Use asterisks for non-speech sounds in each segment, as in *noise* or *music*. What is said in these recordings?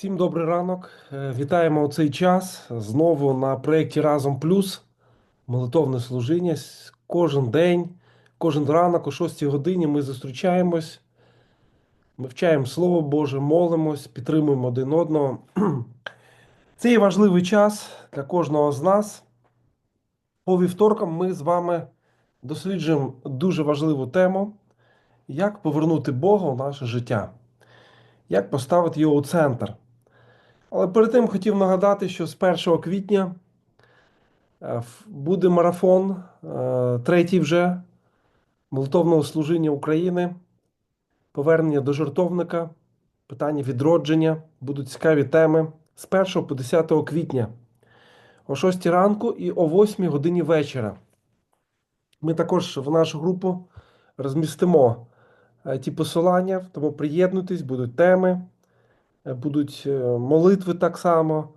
Всім добрий ранок. Е, Вітаємо у цей час знову на проєкті Разом Плюс. Молитовне служіння. Кожен день, кожен ранок о 6 годині ми зустрічаємось, ми вчаємо Слово Боже, молимось, підтримуємо один одного. *clears throat* Це є важливий час для кожного з нас. По вівторкам ми з вами досліджуємо дуже важливу тему, як повернути Бога у наше життя, як поставити його у центр. Але перед тим хотів нагадати, що з 1 квітня е, буде марафон, е, третій вже молитовного служіння України, повернення до жертовника, питання відродження. Будуть цікаві теми з 1 по 10 квітня о 6 ранку і о 8 годині вечора. Ми також в нашу групу розмістимо е, ті посилання, тому приєднуйтесь, будуть теми, будуть е, молитви так само.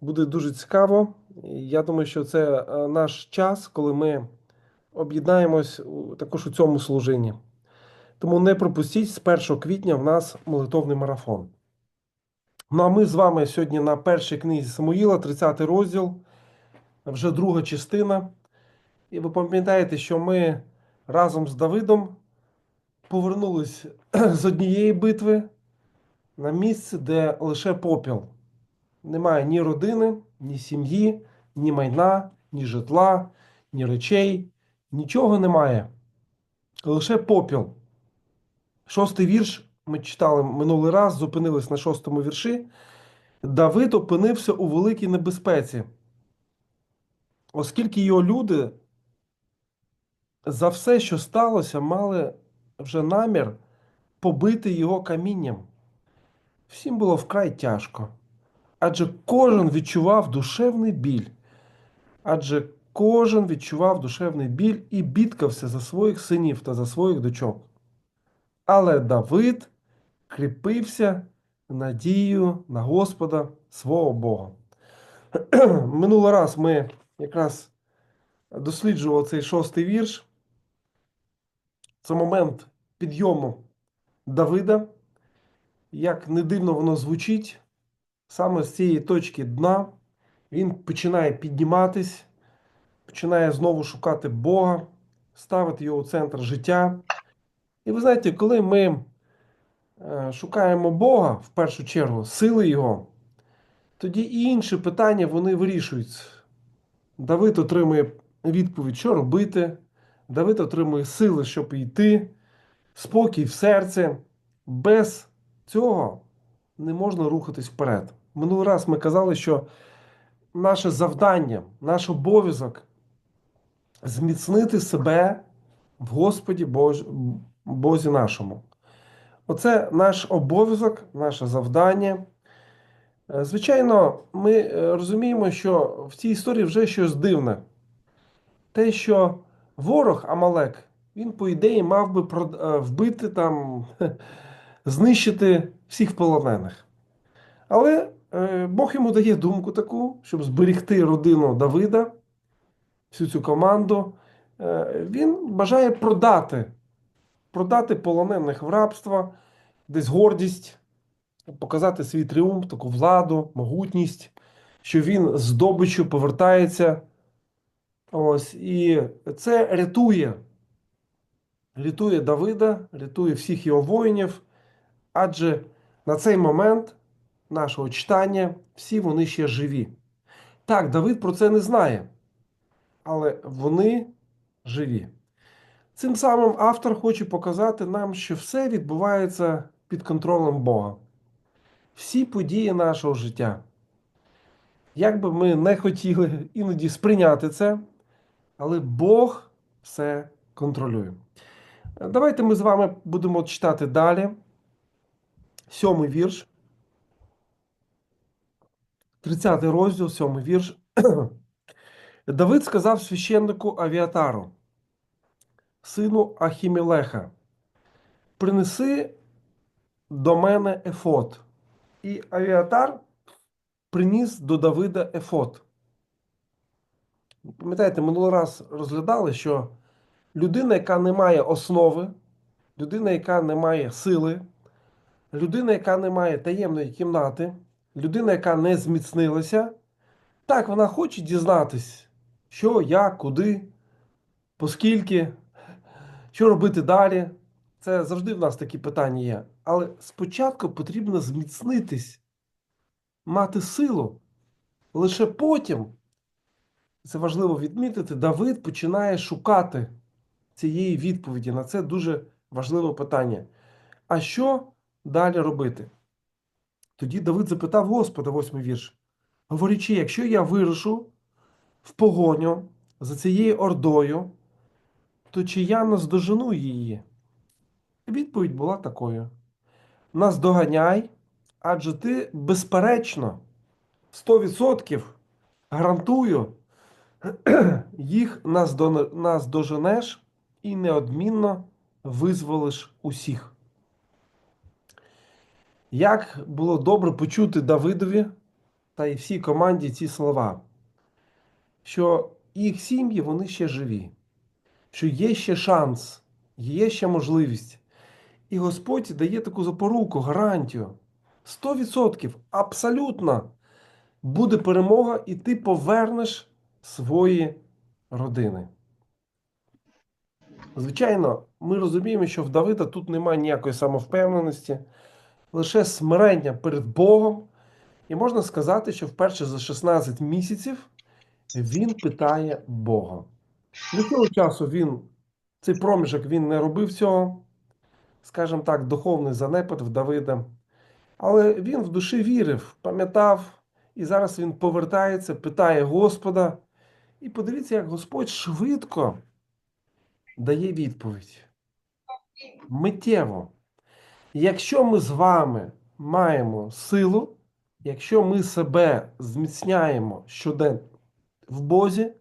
Буде дуже цікаво. Я думаю, що це е, наш час, коли ми об'єднаємось також у цьому служінні. Тому не пропустіть з 1 квітня в нас молитовний марафон. Ну а ми з вами сьогодні на першій книзі Самуїла, 30 розділ, вже друга частина. І ви пам'ятаєте, що ми разом з Давидом повернулись *clears throat* з однієї битви на місце, де лише попіл. Немає ні родини, ні сім'ї, ні майна, ні житла, ні речей. Нічого немає. Лише попіл. Шостий вірш ми читали минулий раз, зупинились на шостому вірші. Давид опинився у великій небезпеці, оскільки його люди за все, що сталося, мали вже намір побити його камінням. Всім було вкрай тяжко. Адже кожен відчував душевний біль. Адже кожен відчував душевний біль і бідкався за своїх синів та за своїх дочок. Але Давид кріпився надією на Господа свого Бога. *clears throat* Минулий раз ми якраз досліджували цей шостий вірш. Це момент підйому Давида. Як не дивно воно звучить, саме з цієї точки дна він починає підніматись, починає знову шукати Бога, ставити його у центр життя. І ви знаєте, коли ми е, шукаємо Бога в першу чергу, сили Його, тоді і інші питання вони вирішуються. Давид отримує відповідь, що робити. Давид отримує сили, щоб йти, спокій в серці. Без цього не можна рухатись вперед. Минулий раз ми казали, що наше завдання, наш обов'язок зміцнити себе в Господі Бож... Бозі нашому. Оце наш обов'язок, наше завдання. Е, Звичайно, ми е, розуміємо, що в цій історії вже щось дивне. Те, що ворог Амалек, він, по ідеї, мав би е, вбити там, *laughs* знищити всіх полонених. Але е, Бог йому дає думку таку, щоб зберегти родину Давида, всю цю команду. Е, він бажає продати, продати полонених в рабство, десь гордість, показати свій тріумф, таку владу, могутність, що він з здобиччю повертається. Ось, і це рятує, рятує Давида, рятує всіх його воїнів, адже на цей момент нашого читання всі вони ще живі. Так, Давид про це не знає, але вони живі. Цим самим автор хоче показати нам, що все відбувається під контролем Бога. Всі події нашого життя. Як би ми не хотіли іноді сприйняти це, але Бог все контролює. Давайте ми з вами будемо читати далі. Сьомий вірш. 30 розділ, сьомий вірш. *clears throat* Давид сказав священнику Авіатару, сину Ахімелеха, принеси до мене ефот. І Авіатар приніс до Давида ефот. Пам'ятаєте, минулий раз розглядали, що людина, яка не має основи, людина, яка не має сили, людина, яка не має таємної кімнати, людина, яка не зміцнилася, так, вона хоче дізнатись, що, як, куди, поскільки, що робити далі. Це завжди в нас такі питання є. Але спочатку потрібно зміцнитись, мати силу. Лише потім, це важливо відмітити, Давид починає шукати цієї відповіді на це дуже важливе питання. А що далі робити? Тоді Давид запитав Господа, восьмий вірш, говорячи, якщо я вирушу в погоню за цією ордою, то чи я наздожену її? Відповідь була такою: Наздоганяй, адже ти безперечно, 100% гарантую, *clears throat* їх наздоженеш і неодмінно визволиш усіх. Як було добре почути Давидові та й всій команді ці слова, що їх сім'ї вони ще живі, що є ще шанс, є ще можливість. І Господь дає таку запоруку, гарантію. 100% абсолютно буде перемога, і ти повернеш свої родини. Звичайно, ми розуміємо, що в Давида тут немає ніякої самовпевненості, лише смирення перед Богом. І можна сказати, що вперше за 16 місяців він питає Бога. До цього часу він, цей проміжок він не робив цього, скажімо так, духовний занепад в Давида. Але він в душі вірив, пам'ятав, і зараз він повертається, питає Господа. І подивіться, як Господь швидко дає відповідь. Миттєво. Якщо ми з вами маємо силу, якщо ми себе зміцняємо щоденно в Бозі,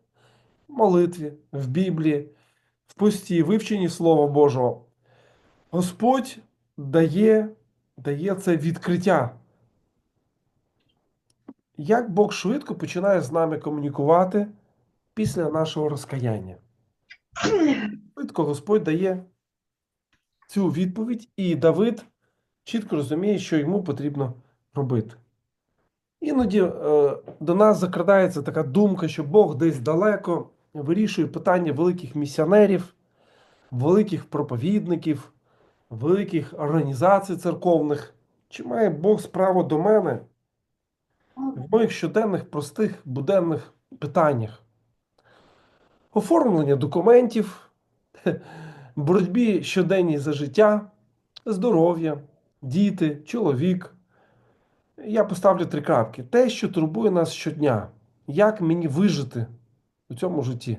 в молитві, в Біблії, в пості, вивченні Слова Божого, Господь дає, дає це відкриття. Як Бог швидко починає з нами комунікувати після нашого розкаяння. Швидко Господь дає цю відповідь, і Давид чітко розуміє, що йому потрібно робити. Іноді е, до нас закрадається така думка, що Бог десь далеко вирішує питання великих місіонерів, великих проповідників, великих організацій церковних. Чи має Бог справу до мене в моїх щоденних простих буденних питаннях? Оформлення документів, боротьбі щоденній за життя, здоров'я, діти, чоловік. Я поставлю три крапки. Те, що турбує нас щодня. Як мені вижити у цьому житті?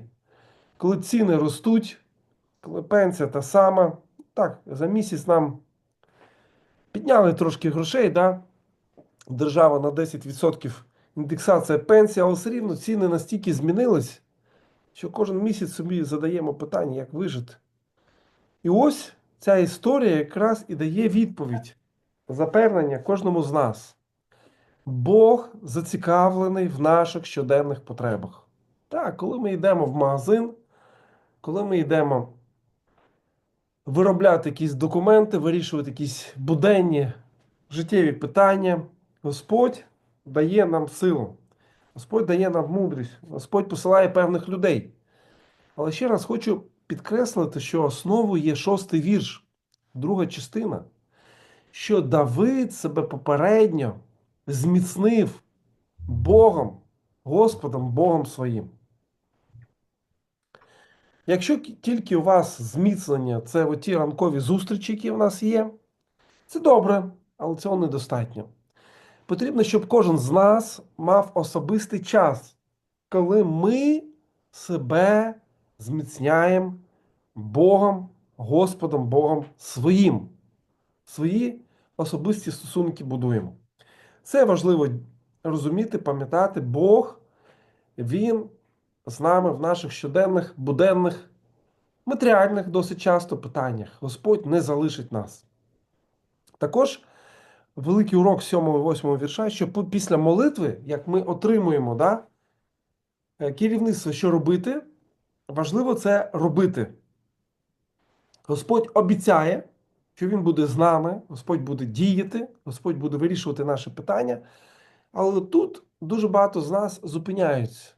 Коли ціни ростуть, коли пенсія та сама. Так, за місяць нам підняли трошки грошей, да? держава на 10% індексація пенсії, але все рівно ціни настільки змінились, що кожен місяць собі задаємо питання, як вижити. І ось ця історія якраз і дає відповідь, запевнення кожному з нас. Бог зацікавлений в наших щоденних потребах. Так, коли ми йдемо в магазин, коли ми йдемо виробляти якісь документи, вирішувати якісь буденні життєві питання, Господь дає нам силу, Господь дає нам мудрість, Господь посилає певних людей. Але ще раз хочу підкреслити, що основою є шостий вірш, друга частина, що Давид себе попередньо зміцнив Богом, Господом Богом своїм. Якщо тільки у вас зміцнення це оті ранкові зустрічі, які в нас є, це добре, але цього недостатньо. Потрібно, щоб кожен з нас мав особистий час, коли ми себе зміцняємо Богом, Господом Богом своїм. Свої особисті стосунки будуємо. Це важливо розуміти, пам'ятати, Бог, Він з нами в наших щоденних, буденних, матеріальних досить часто питаннях. Господь не залишить нас. Також великий урок 7-8 вірша, що після молитви, як ми отримуємо да, е, керівництво, що робити, важливо це робити. Господь обіцяє, що Він буде з нами, Господь буде діяти, Господь буде вирішувати наші питання. Але тут дуже багато з нас зупиняються.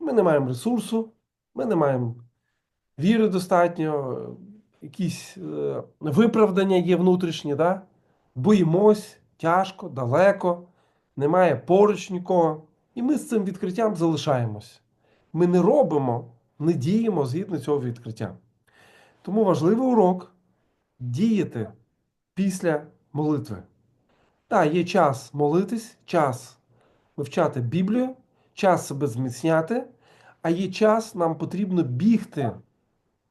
Ми не маємо ресурсу, ми не маємо віри достатньо, якісь е, виправдання є внутрішні, да? боїмось, тяжко, далеко, немає поруч нікого. І ми з цим відкриттям залишаємось. Ми не робимо, не діємо згідно цього відкриття. Тому важливий урок діяти після молитви. Так, є час молитись, час вивчати Біблію, час себе зміцняти, а є час, нам потрібно бігти,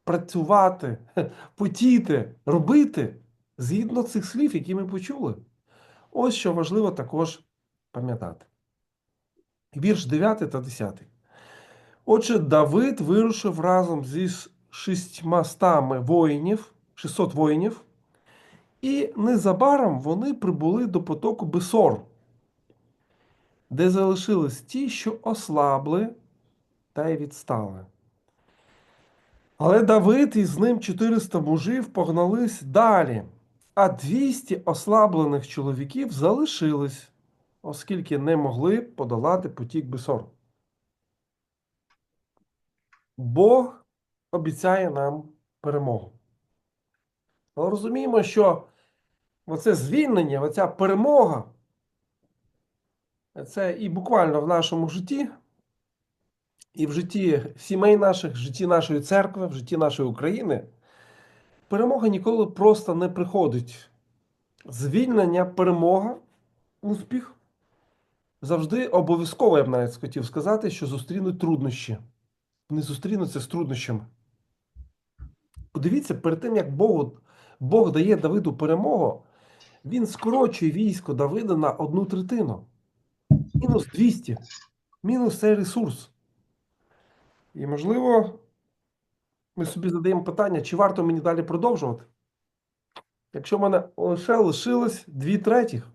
працювати, *laughs* потіти, робити згідно цих слів, які ми почули. Ось що важливо також пам'ятати. Вірш 9 та 10. Отже, Давид вирушив разом зі шістьмастами воїнів, 600 воїнів, і незабаром вони прибули до потоку Бесор, де залишились ті, що ослабли та й відстали. Але Давид і з ним 400 мужів погнались далі, а 200 ослаблених чоловіків залишились, оскільки не могли подолати потік Бесор. Бог обіцяє нам перемогу. Але розуміємо, що оце звільнення, оця перемога, це і буквально в нашому житті, і в житті сімей наших, в житті нашої церкви, в житті нашої України. Перемога ніколи просто не приходить. Звільнення, перемога, успіх завжди обов'язково, я б навіть хотів сказати, що зустрінуть труднощі. Вони зустрінуться з труднощами. Подивіться, перед тим, як Бог, Бог дає Давиду перемогу, він скорочує військо Давида на одну третину. Мінус 200. Мінус цей ресурс. І, можливо, ми собі задаємо питання, чи варто мені далі продовжувати? Якщо в мене лише лишилось дві третіх,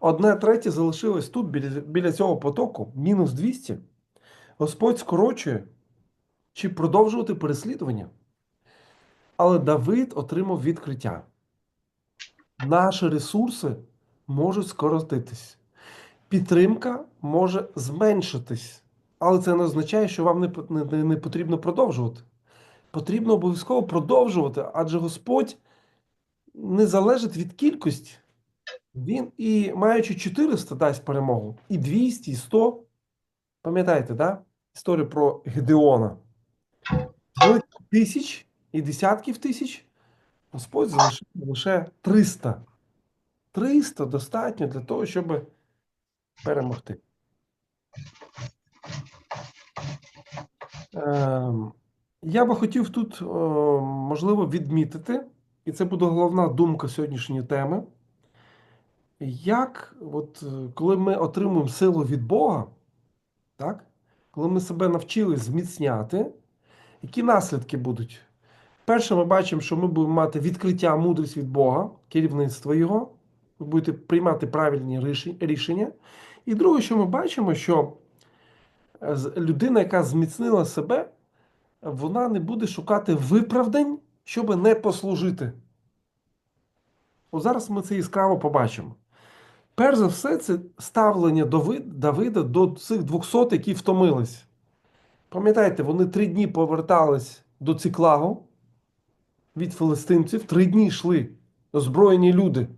одне третє залишилось тут, біля, біля цього потоку, мінус 200, Господь скорочує, чи продовжувати переслідування. Але Давид отримав відкриття. Наші ресурси можуть скоротитись. Підтримка може зменшитись. Але це не означає, що вам не, не, не- потрібно продовжувати. Потрібно обов'язково продовжувати, адже Господь не залежить від кількості. Він і маючи 400 дасть перемогу, і 200, і 100. Пам'ятаєте, да? Історію про Гедеона. Тисяч і десятків тисяч Господь залишив лише 300. 300 достатньо для того, щоб перемогти. Ем, Я би хотів тут, можливо, відмітити, і це буде головна думка сьогоднішньої теми. Як, от, коли ми отримуємо силу від Бога, так? коли ми себе навчили зміцняти, які наслідки будуть? Перше, ми бачимо, що ми будемо мати відкриття, мудрість від Бога, керівництво Його, ви будете приймати правильні рішення. І друге, що ми бачимо, що е, людина, яка зміцнила себе, вона не буде шукати виправдань, щоб не послужити. От зараз ми це яскраво побачимо. Перш за все, це ставлення Давида до цих 200, які втомились. Пам'ятаєте, вони три дні повертались до Циклагу від филистимців, три дні йшли озброєні люди.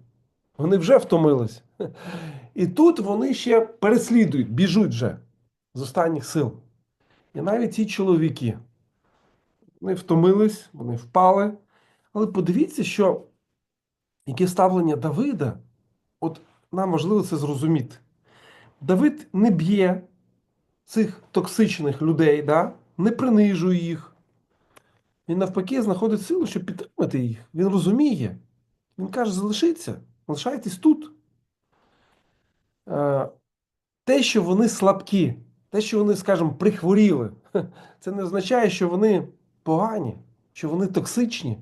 Вони вже втомились. І тут вони ще переслідують, біжуть вже з останніх сил. І навіть ці чоловіки, вони втомились, вони впали. Але подивіться, що яке ставлення Давида, от нам важливо це зрозуміти. Давид не б'є цих токсичних людей, да? не принижує їх. Він навпаки знаходить силу, щоб підтримати їх. Він розуміє. Він каже: залишіться, лишайтесь тут. Е, Те, що вони слабкі, те, що вони, скажімо, прихворіли, *laughs* це не означає, що вони погані, що вони токсичні,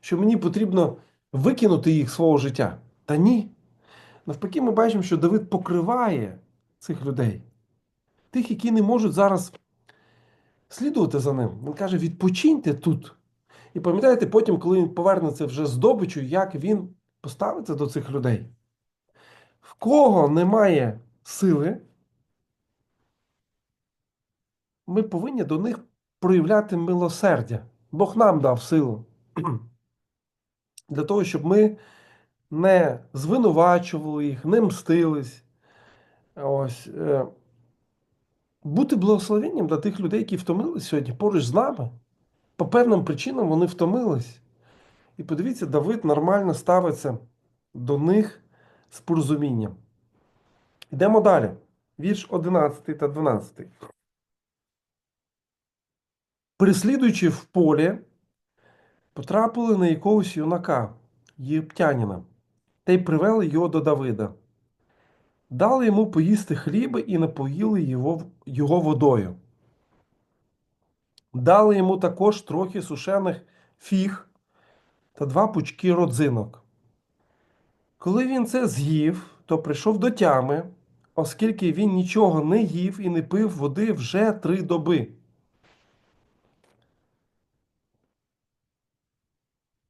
що мені потрібно викинути їх з свого життя. Та ні. Навпаки, ми бачимо, що Давид покриває цих людей, тих, які не можуть зараз слідувати за ним. Він каже: відпочиньте тут. І пам'ятаєте, потім, коли він повернеться вже з здобичю, як він поставиться до цих людей. В кого немає сили, ми повинні до них проявляти милосердя. Бог нам дав силу. *clears throat* Для того, щоб ми не звинувачували їх, не мстились. Ось. Бути благословенням для тих людей, які втомились сьогодні поруч з нами. По певним причинам вони втомились. І подивіться, Давид нормально ставиться до них з порозумінням. Йдемо далі. Вірш 11 та 12. Переслідуючи в полі, потрапили на якогось юнака, єптянина, та й привели його до Давида. Дали йому поїсти хліба і напоїли його, його водою. Дали йому також трохи сушених фіг та два пучки родзинок. Коли він це з'їв, то прийшов до тями, оскільки він нічого не їв і не пив води вже три доби.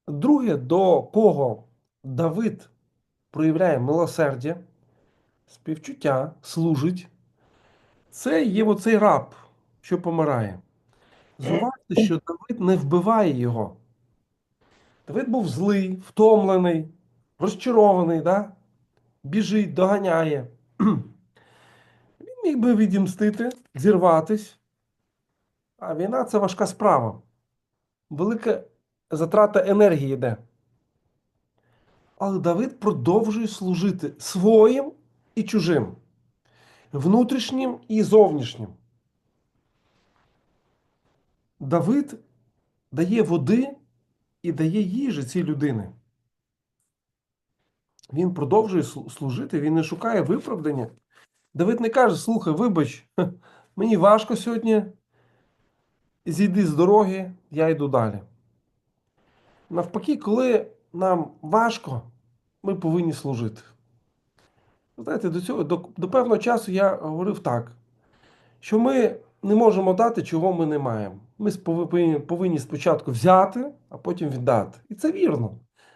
Друге, до кого Давид проявляє милосердя, співчуття, служить, це є оцей раб, що помирає. Зуважте, що Давид не вбиває його. Давид був злий, втомлений, розчарований, да? біжить, доганяє. *clears throat* Він міг би відімстити, зірватись. А війна це важка справа. Велика затрата енергії йде. Але Давид продовжує служити своїм і чужим, внутрішнім і зовнішнім. Давид дає води і дає їжі цій людини. Він продовжує служити, він не шукає виправдання. Давид не каже: слухай, вибач, *laughs* мені важко сьогодні. Зійди з дороги, я йду далі. Навпаки, коли нам важко, ми повинні служити. Знаєте, до цього до, до певного часу я говорив так, що ми не можемо дати, чого ми не маємо. Ми повинні, повинні спочатку взяти, а потім віддати. І це вірно.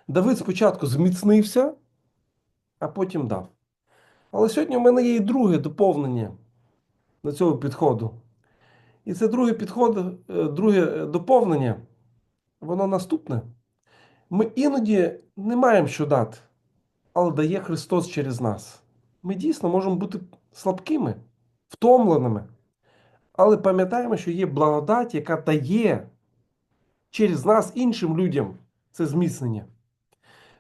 Давид спочатку зміцнився, а потім дав. Але сьогодні в мене є і друге доповнення до цього підходу. І це друге підход, е, друге доповнення, воно наступне. Ми іноді не маємо що дати, але дає Христос через нас. Ми дійсно можемо бути слабкими, втомленими, але пам'ятаємо, що є благодать, яка дає через нас іншим людям це зміцнення.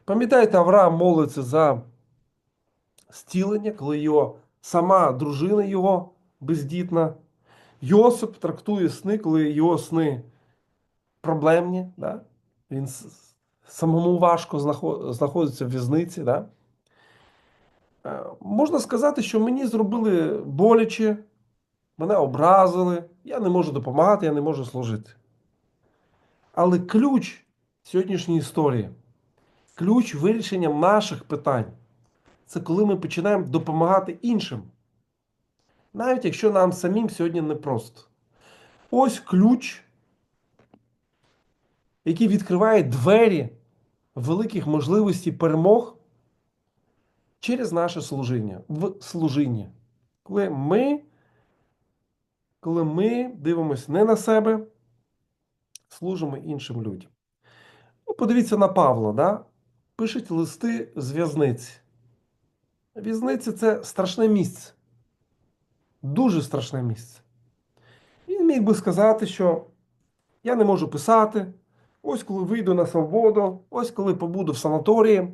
Пам'ятаєте, Авраам молиться за зцілення, коли його сама дружина його бездітна. Йосип трактує сни, коли його сни проблемні. Да? Він самому важко знаходиться в в'язниці. Да? Е, Можна сказати, що мені зробили боляче, мене образили, я не можу допомагати, я не можу служити. Але ключ сьогоднішньої історії, ключ вирішення наших питань це коли ми починаємо допомагати іншим. Навіть якщо нам самим сьогодні непросто. Ось ключ, який відкриває двері великих можливостей перемог через наше служіння. В служінні. Коли ми, коли ми дивимося не на себе, служимо іншим людям. Ну, подивіться на Павла, да? пишуть листи з в'язниці. В'язниця це страшне місце. Дуже страшне місце. Він міг би сказати, що я не можу писати. Ось коли вийду на свободу, ось коли побуду в санаторії,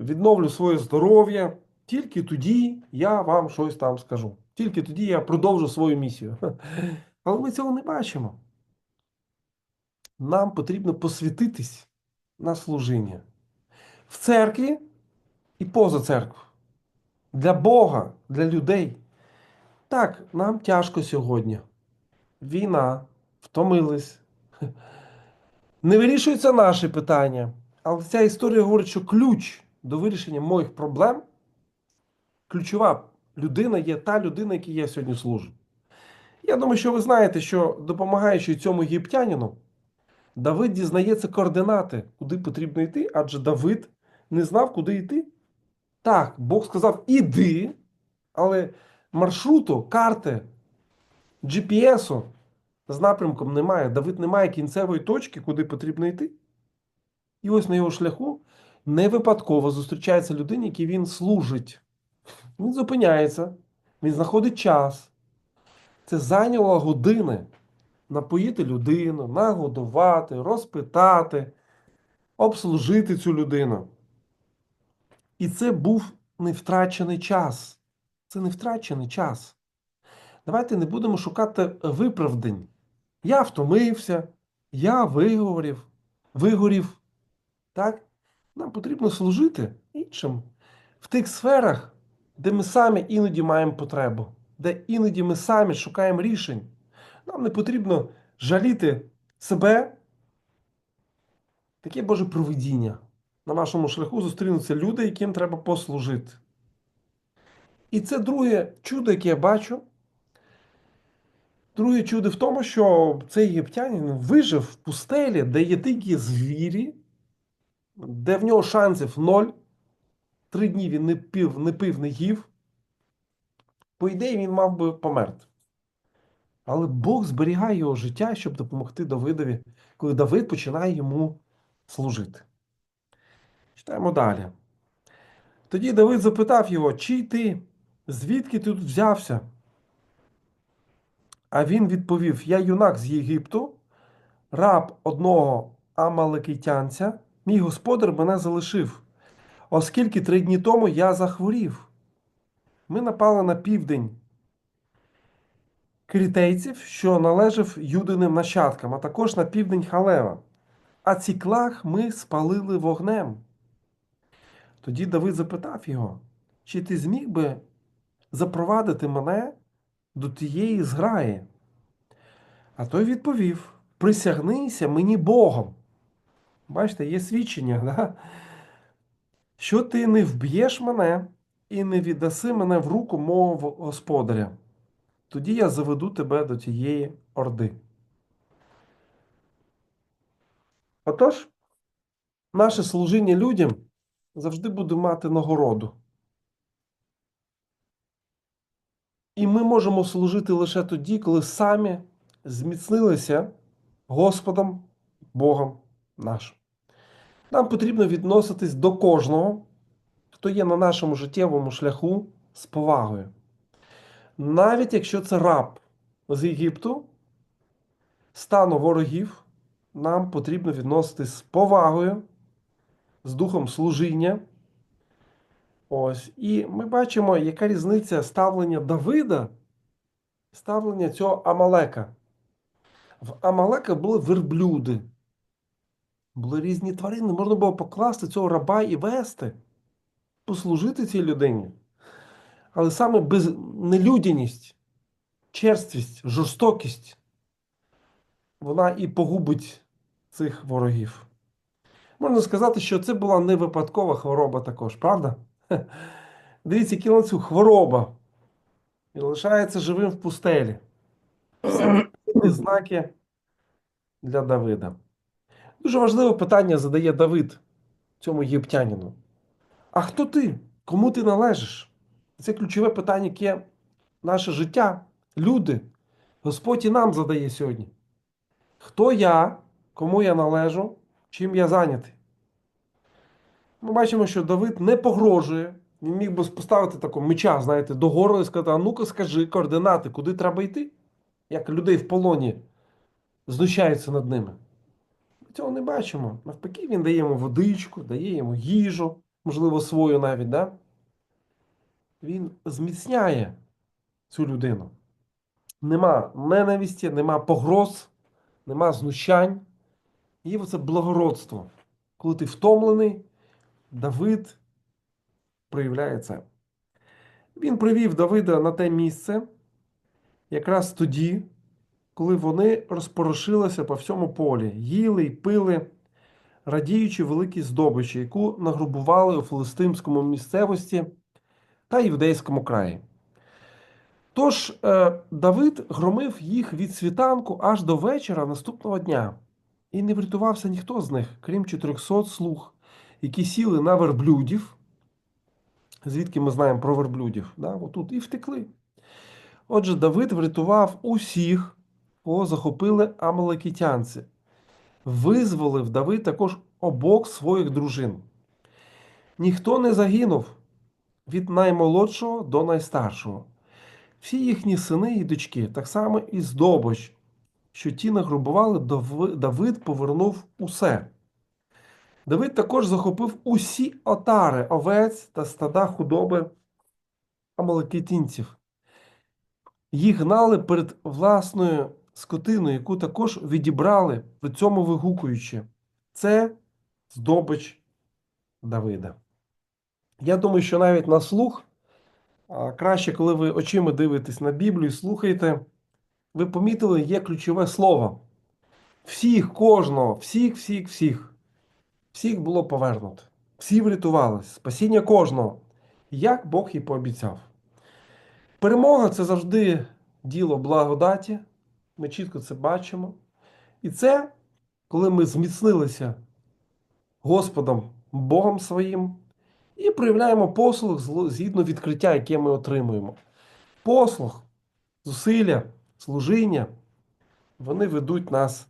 відновлю своє здоров'я, тільки тоді я вам щось там скажу. Тільки тоді я продовжу свою місію. *laughs* Але ми цього не бачимо. Нам потрібно посвятитись на служіння в церкві і поза церквою. Для Бога, для людей. Так, нам тяжко сьогодні. Війна, втомились. *laughs* Не вирішуються наші питання. Але ця історія говорить, що ключ до вирішення моїх проблем, ключова людина є та людина, якій я сьогодні служу. Я думаю, що ви знаєте, що допомагаючи цьому єгиптянину, Давид дізнається координати, куди потрібно йти, адже Давид не знав, куди йти. Так, Бог сказав, іди, але маршруту, карти, GPS з напрямком немає. Давид не має кінцевої точки, куди потрібно йти. І ось на його шляху не випадково зустрічається людина, якій він служить. Він зупиняється, він знаходить час. Це зайняло години напоїти людину, нагодувати, розпитати, обслужити цю людину. І це був не втрачений час. Це не втрачений час. Давайте не будемо шукати виправдань. Я втомився, я виговорів, вигорів. Так? Нам потрібно служити іншим в тих сферах, де ми самі іноді маємо потребу, де іноді ми самі шукаємо рішень. Нам не потрібно жаліти себе. Таке Боже провидіння. На нашому шляху зустрінуться люди, яким треба послужити. І це друге чудо, яке я бачу. Друге чудо в тому, що цей єгиптянин вижив в пустелі, де є дикі звірі, де в нього шансів ноль. Три дні він не пив, не пив, не їв. По ідеї, він мав би померти. Але Бог зберігає його життя, щоб допомогти Давидові, коли Давид починає йому служити. Читаємо далі. Тоді Давид запитав його, чий ти, звідки ти тут взявся? А він відповів: Я юнак з Єгипту, раб одного амалекитянця, мій господар мене залишив, оскільки три дні тому я захворів. Ми напали на південь крітейців, що належав юдиним нащадкам, а також на південь Халева. А ціклах ми спалили вогнем. Тоді Давид запитав його, чи ти зміг би запровадити мене до тієї зграї? А той відповів: Присягнися мені Богом. Бачите, є свідчення, да? що ти не вб'єш мене і не віддаси мене в руку мого господаря. Тоді я заведу тебе до тієї орди. Отож, наше служіння людям завжди буде мати нагороду. І ми можемо служити лише тоді, коли самі зміцнилися Господом Богом нашим. Нам потрібно відноситись до кожного, хто є на нашому життєвому шляху з повагою. Навіть якщо це раб з Єгипту, стану ворогів, нам потрібно відноситись з повагою, з духом служіння. Ось. І ми бачимо, яка різниця ставлення Давида ставлення цього Амалека. В Амалека були верблюди. Були різні тварини. Можна було покласти цього раба і вести, послужити цій людині. Але саме без нелюдяність, черствість, жорстокість, вона і погубить цих ворогів. Можна сказати, що це була не випадкова хвороба також, правда? *laughs* Дивіться, який ланцюг хвороба. І лишається живим в пустелі. Це знаки для Давида. Дуже важливе питання задає Давид цьому єптянину. А хто ти? Кому ти належиш? Це ключове питання, яке наше життя, люди, Господь і нам задає сьогодні. Хто я, кому я належу, чим я зайнятий? Ми бачимо, що Давид не погрожує. Він міг би поставити такого меча, знаєте, до горла і сказати, а ну-ка скажи координати, куди треба йти, як людей в полоні знущаються над ними. Цього не бачимо. Навпаки, він дає йому водичку, дає йому їжу, можливо, свою навіть. Да? Він зміцняє цю людину. Нема ненависті, нема погроз, нема знущань. Є оце благородство. Коли ти втомлений, Давид проявляє це. Він привів Давида на те місце якраз тоді, коли вони розпорошилися по всьому полі, їли й пили, радіючи великій здобичі, яку нагрубували у филистимському місцевості та Юдейському краї. Тож е, Давид громив їх від світанку аж до вечора наступного дня, і не врятувався ніхто з них, крім 400 слуг, які сіли на верблюдів звідки ми знаємо про верблюдів. Да? Отут і втекли. Отже, Давид врятував усіх, захопили амалекітянці. Визволив Давид також обох своїх дружин. Ніхто не загинув від наймолодшого до найстаршого. Всі їхні сини і дочки, так само і здобич, що ті нагрубували, Давид повернув усе. Давид також захопив усі отари овець та стада худоби амалекітінців. Їх гнали перед власною скотиною, яку також відібрали, при цьому вигукуючи. Це здобич Давида. Я думаю, що навіть на слух, краще, коли ви очима дивитесь на Біблію, слухаєте, ви помітили, є ключове слово. Всіх, кожного, всіх, всіх, всіх. Всіх було повернуто. Всі врятувались. Спасіння кожного. Як Бог і пообіцяв. Перемога це завжди діло благодаті. Ми чітко це бачимо. І це, коли ми зміцнилися Господом Богом своїм і проявляємо послуг згідно відкриття, яке ми отримуємо. Послуг, зусилля, служіння, вони ведуть нас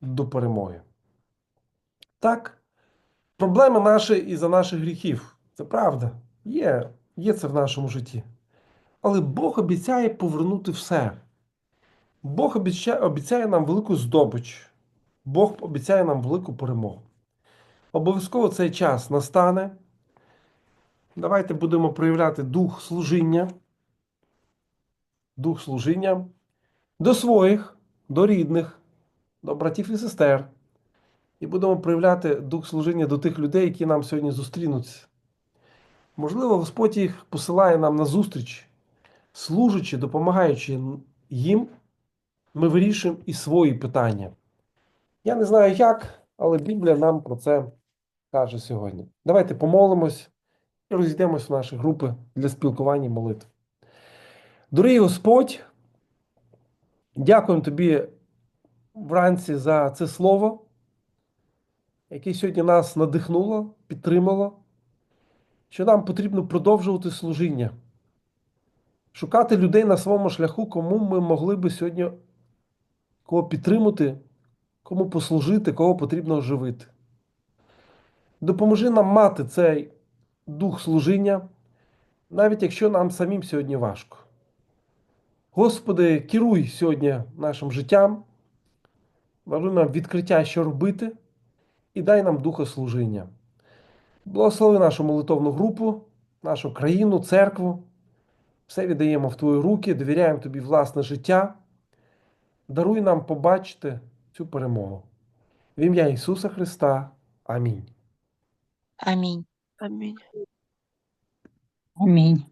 до перемоги. Так, проблеми наші із-за наших гріхів. Це правда. Є, є це в нашому житті. Але Бог обіцяє повернути все. Бог обіцяє, нам велику здобич. Бог обіцяє нам велику перемогу. Обов'язково цей час настане. Давайте будемо проявляти дух служіння. Дух служіння до своїх, до рідних, до братів і сестер. І будемо проявляти дух служіння до тих людей, які нам сьогодні зустрінуться. Можливо, Господь їх посилає нам на зустріч, служачи, допомагаючи їм, ми вирішуємо і свої питання. Я не знаю як, але Біблія нам про це каже сьогодні. Давайте помолимось і розійдемось в наші групи для спілкування і молитв. Дорогий Господь, дякуємо тобі вранці за це слово, яке сьогодні нас надихнуло, підтримало, що нам потрібно продовжувати служіння, шукати людей на своєму шляху, кому ми могли би сьогодні кого підтримати, кому послужити, кого потрібно оживити. Допоможи нам мати цей дух служіння, навіть якщо нам самим сьогодні важко. Господи, керуй сьогодні нашим життям, даруй нам відкриття, що робити, і дай нам духа служіння. Благослови нашу молитовну групу, нашу країну, церкву. Все віддаємо в Твої руки, довіряємо Тобі власне життя. Даруй нам побачити цю перемогу. В ім'я Ісуса Христа. Амінь. Амінь. Амінь. Амінь.